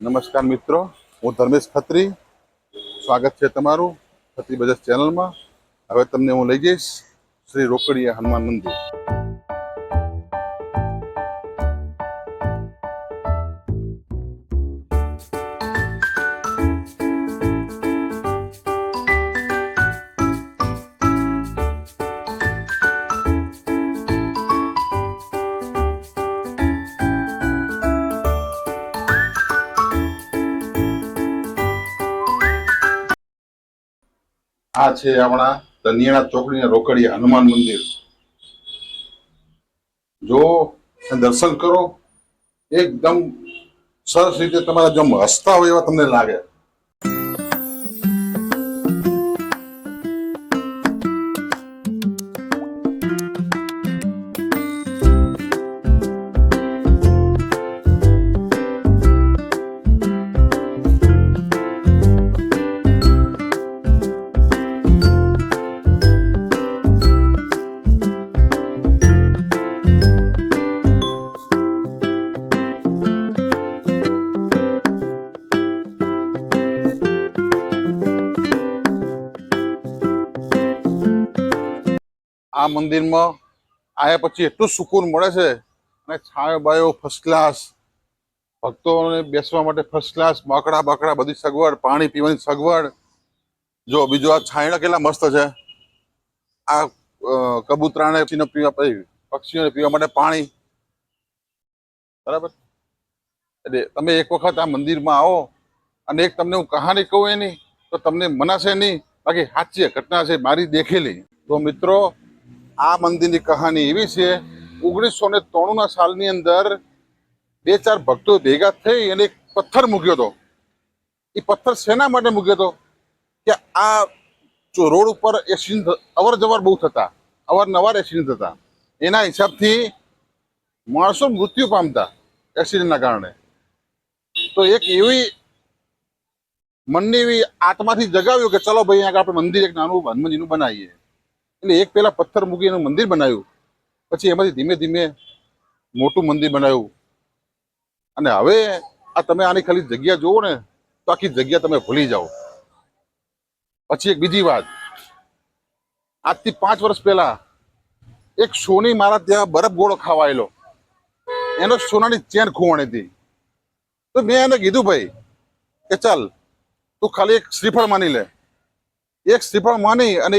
નમસ્કાર મિત્રો, હું ધર્મેશ ખત્રી. સ્વાગત છે તમારું ખત્રી બજાજ ચેનલમાં. હવે તમને હું લઈ જઈશ શ્રી રોકડીયા હનુમાન મંદિર. આ છે આપણા દનિયાણા ચોકડીના રોકડીયા હનુમાન મંદિર. જો દર્શન કરો, એકદમ સરસ રીતે તમારા જેમ હસતા હોય એવા તમને લાગે. આ મંદિરમાં આવ્યા પછી એટલું સુકૂન મળે છે અને છાયો બાયો ફર્સ્ટ ક્લાસ ભક્તોને બેસવા માટે ફર્સ્ટ ક્લાસ બાકડા બાકડા, બધી સગવડ, પાણી પીવાની સગવડ. જો બીજું આ છાંયડા કેટલા મસ્ત છે. આ કબૂતરાને પક્ષીને પીવા પક્ષીઓને પીવા માટે પાણી. બરાબર? એટલે તમે એક વખત આ મંદિરમાં આવો અને એક તમને હું કહાની કહું એની, તો તમને મનાશે નહીં. બાકી સાચી ઘટના છે, મારી દેખેલી. તો મિત્રો આ મંદિરની કહાની એવી છે, ઓગણીસો ને ત્રાણુંના સાલની અંદર બે ચાર ભક્તો ભેગા થઈ અને એક પથ્થર મૂક્યો હતો. એ પથ્થર શેના માટે મૂક્યો હતો? કે આ જો રોડ ઉપર એક્સિડન્ટ અવર જવર બહુ થતા, અવારનવાર એક્સિડન્ટ થતા. એના હિસાબથી માણસો મૃત્યુ પામતા એક્સિડન્ટના કારણે. તો એક એવી મનની એવી આત્માથી જગાવ્યું કે ચલો ભાઈ આગળ આપણે મંદિર એક નાનું હનુમાનજીનું બનાવીએ. એટલે એક પેલા પથ્થર મૂકી એનું મંદિર બનાવ્યું. પછી એમાંથી ધીમે ધીમે મોટું મંદિર બનાવ્યું. અને હવે આ તમે આની ખાલી જગ્યા જુઓ ને, તો આખી જગ્યા તમે ભૂલી જાઓ. પછી એક બીજી વાત. આજથી પાંચ વર્ષ પહેલા એક સોની મારા ત્યાં બરફ ગોળો ખાવાયેલો એનો સોનાની ચેન ખોવાણી હતી. તો મેં એને કીધું, ભાઈ, કે ચાલ, તું ખાલી એક શ્રીફળ માની લે. એક શ્રીફળ માની અને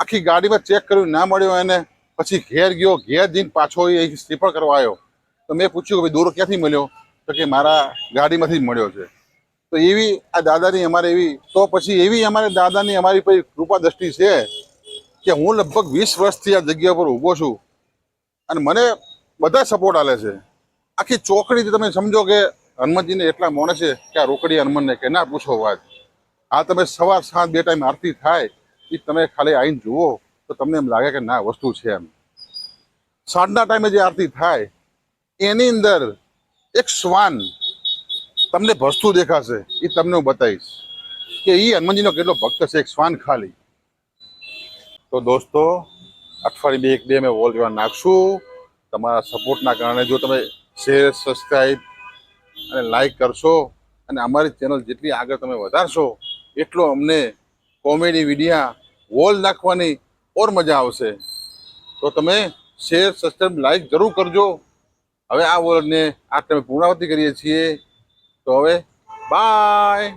આખી ગાડીમાં ચેક કર્યું, ના મળ્યો એને. પછી ઘેર ગયો, ઘેર જઈને પાછો એ સ્લીપર કરવા આવ્યો. તો મેં પૂછ્યું કે ભાઈ, દોરો ક્યાંથી મળ્યો? તો કે મારા ગાડીમાંથી જ મળ્યો છે. તો એવી આ દાદાની અમારે એવી, તો પછી એવી અમારે દાદાની અમારી પછી કૃપા દ્રષ્ટિ છે કે હું લગભગ વીસ વર્ષથી આ જગ્યા પર ઊભો છું અને મને બધા સપોર્ટ આલે છે. આખી ચોકડીથી તમે સમજો કે હનુમાનજીને એટલા મોને છે કે આ રોકડી હનુમાનને કે ના પૂછો વાત. આ તમે સવાર સાંજ બે ટાઈમ આરતી થાય એ તમે ખાલી આવીને જુઓ, તો તમને એમ લાગે કે ના, વસ્તુ છે એમ. સાંજના ટાઈમે જે આરતી થાય, એની અંદર એક શ્વાન તમને ભસતું દેખાશે, એ તમને હું બતાવીશ કે એ હનુમાનજીનો કેટલો ભક્ત છે, એક શ્વાન ખાલી. તો દોસ્તો, અઠવાડિયે બે એક બે અમે વોલ જોવા નાખશું. તમારા સપોર્ટના કારણે જો તમે શેર સબસ્ક્રાઈબ અને લાઈક કરશો અને અમારી ચેનલ જેટલી આગળ તમે વધારશો, એટલો અમને કોમેડી, વિડીયા, વોલ નાખવાની ઓર મજા આવશે. તો તમે શેર સબસ્ક્રાઈબ લાઈક જરૂર કરજો. હવે આ વોલને આ તમે પૂર્ણાવતી કરીએ છીએ. તો હવે બાય